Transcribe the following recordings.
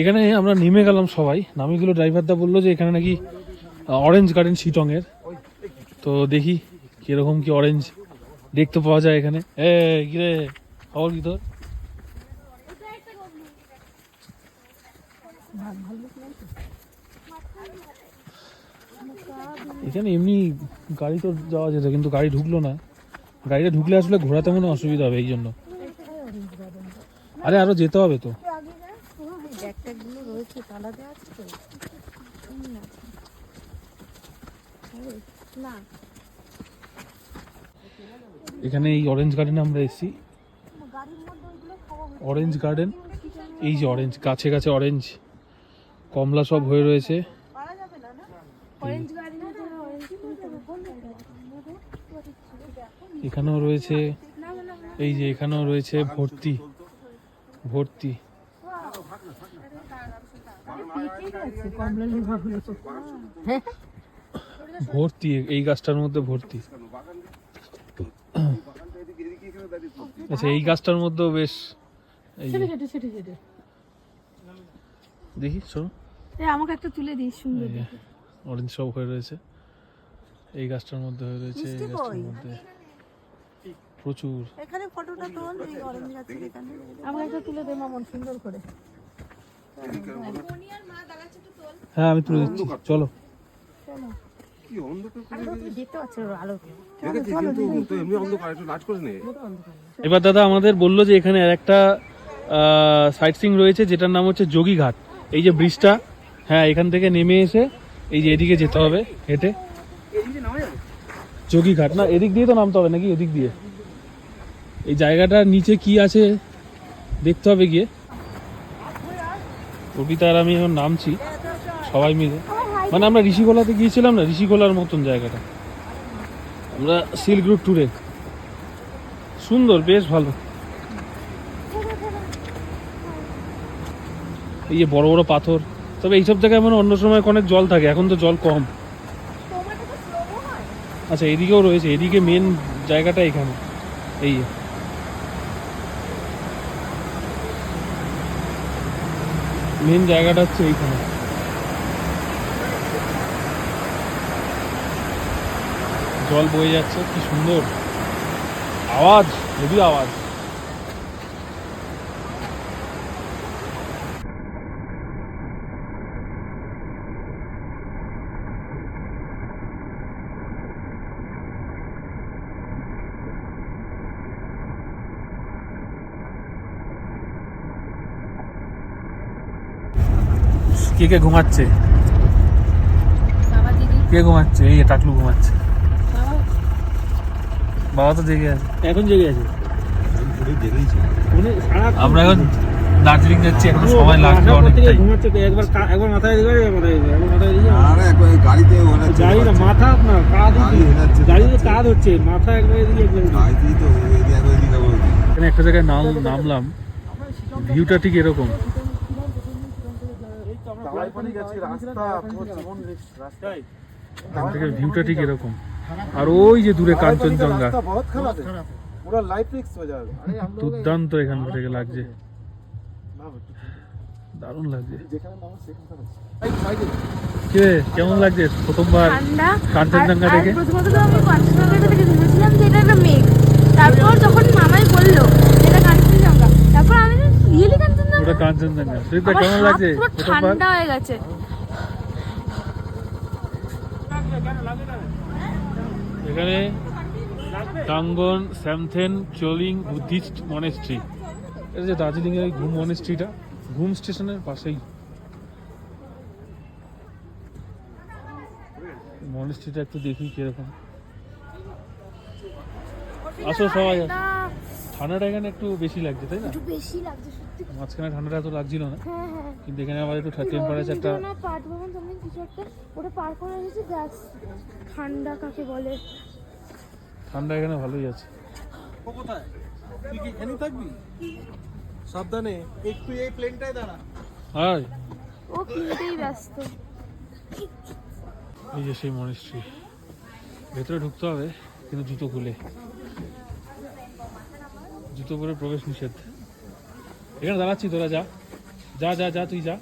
এখানে আমরা নেমে গেলাম সবাই। নামে গেলো ড্রাইভারদা বলল যে এখানে নাকি অরেঞ্জ গার্ডেন শিটংয়ের। তো দেখি কীরকম কি অরেঞ্জ দেখতে পাওয়া যায় এখানে। এ, কিরে, খবর কি তোর? এখানে এমনি গাড়ি তো যাওয়া যেত, কিন্তু গাড়ি ঢুকলো না। গাড়িটা ঢুকলে আসলে ঘোরাতে মনে অসুবিধা হবে এই জন্য আরে আরও যেতে হবে তো। রয়েছে তালা দেওয়া আছে তো? না। এখানে এই অরেঞ্জ গার্ডেনে আমরা এসেছি। অরেঞ্জ গার্ডেন এই যে অরেঞ্জ গাছে গাছে অরেঞ্জ কমলা সব হয়ে রয়েছে। এখানেও রয়েছে এই যে এখানেও রয়েছে ভর্তি ভর্তি পেকে গেছে কমলা লেবাগুলো তো ভর্তি এই গাছটার মধ্যে ভর্তি। আচ্ছা এই গাছটার মধ্যেও বেশ দেখি শোনো। আমাকে একটা তুলে দিস সুন্দর অরেঞ্জ সব হয়ে রয়েছে। এই গাছটার মধ্যে হয়ে রয়েছে এই গাছটার মধ্যে। প্রচুর। এখানে ফটোটা তোল এই অরেঞ্জ গাছের এখানে। আমাকে একটা তুলে দে মামন সুন্দর করে। হ্যাঁ আমি তুলে দিচ্ছি। চলো। কি এবার দাদা আমাদের বলল যে এখানে আর একটা সাইট সিং রয়েছে যেটার নাম হচ্ছে যোগীঘাট এই যে ব্রিজটা হ্যাঁ এখান থেকে নেমে এসে এই যে এদিকে যেতে হবে হেঁটে। যোগীঘাট না এদিক দিয়ে তো নামতে হবে নাকি? এদিক দিয়ে। এই জায়গাটার নিচে কি আছে দেখতে হবে গিয়ে। অর্পিতা আর আমি এখন নামছি সবাই মিলে। মানে আমরা ঋষিকোলাতে গিয়েছিলাম না ঋষিকোলার মতন জায়গাটা। আমরা সিল্ক রুট ট্যুরে সুন্দর বেশ ভালো। এই যে বড় বড় পাথর। তবে এইসব জায়গায় মানে অন্য সময় অনেক জল থাকে এখন তো জল কম। আচ্ছা এদিকেও রয়েছে এদিকে মেন জায়গাটা এখানে। এই মেন জায়গাটা হচ্ছে এইখানে। জল বয়ে যাচ্ছে কি সুন্দর। আওয়াজ হেভি আওয়াজ। কে কে ঘুমাচ্ছে? কে ঘুমাচ্ছে? এই টাকলু ঘুমাচ্ছে। বাবা তো জেগে আছে। এখন জেগে আছে। আমরা এখন দার্জিলিং যাচ্ছি এখন সময় লাগবে অনেকটাই। একবার একবার মাথায় একবার মাথায় আরে একবার গাড়িতে গাড়ি না মাথা আপনার। গাড়িতে হচ্ছে। মাথা একবার এদিকে একবার এদিকে। তো এদিকে একবার এদিকে একবার ওদিকে। এখানে একটা জায়গায় নাম নামলাম। ভিউটা ঠিক এরকম। আর ওই যে দূরে কাঞ্চনজঙ্ঘা। দুর্দান্ত এখান থেকে লাগছে। লাগছে। কে? কেমন লাগছে? প্রথমবার কাঞ্চনজঙ্ঘা দেখে? তারপর যখন মামাই বলল কাঞ্চনজঙ্ঘা ওটা কাঞ্চনজঙ্ঘা সুজিতা আমার কেমন লাগছে? ঠান্ডা হয়ে গেছে। এখানে টাঙ্গন স্যামথেন চলিং বুদ্ধিস্ট মনেস্ট্রি। এটা যে দার্জিলিং এর ঘুম মনেস্ট্রিটা ঘুম স্টেশনের পাশেই। মনেস্ট্রিটা একটু দেখি কীরকম। আসো সবাই আসো। ঠান্ডাটা এখানে একটু বেশি লাগছে তাই না? একটু বেশি লাগছে মাঝখানে ঠান্ডাটা এত লাগছিল না। হ্যাঁ হ্যাঁ। কিন্তু এখানে আবার একটু টেম্পারেচারটা না পাট ভবন সামনে কিছু একটা। ওটা পার করে এসেছি ব্যাস। ঠান্ডা কাকে বলে? ঠান্ডা এখানে ভালোই আছে। ও কোথায়? তুই কি এখানেই থাকবি? সাবধানে একটু এই প্লেনটাই দাঁড়া। হাই। ও কিনতেই ব্যস্ত। এই যে সেই মনেস্ট্রি ভেতরে ঢুকতে হবে কিন্তু জুতো খুলে। জুতো পরে প্রবেশ নিষেধ। এখানে দাঁড়াচ্ছি তোরা যা। যা যা যা, তুই যা।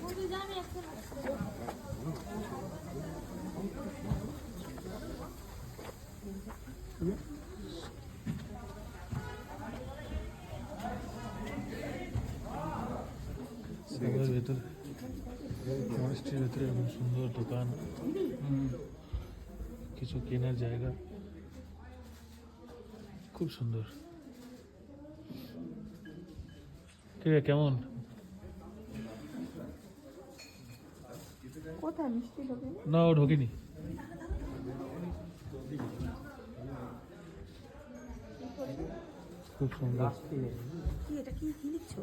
ভেতর। ভেতরে এরকম সুন্দর দোকান। কিছু কেনার জায়গা। খুব সুন্দর। ঠিক আছে কেমন? কোথায় মিষ্টি ঢোকে? না ও ঢোকেনি। খুব সুন্দর। কি এটা কি কি লিখছো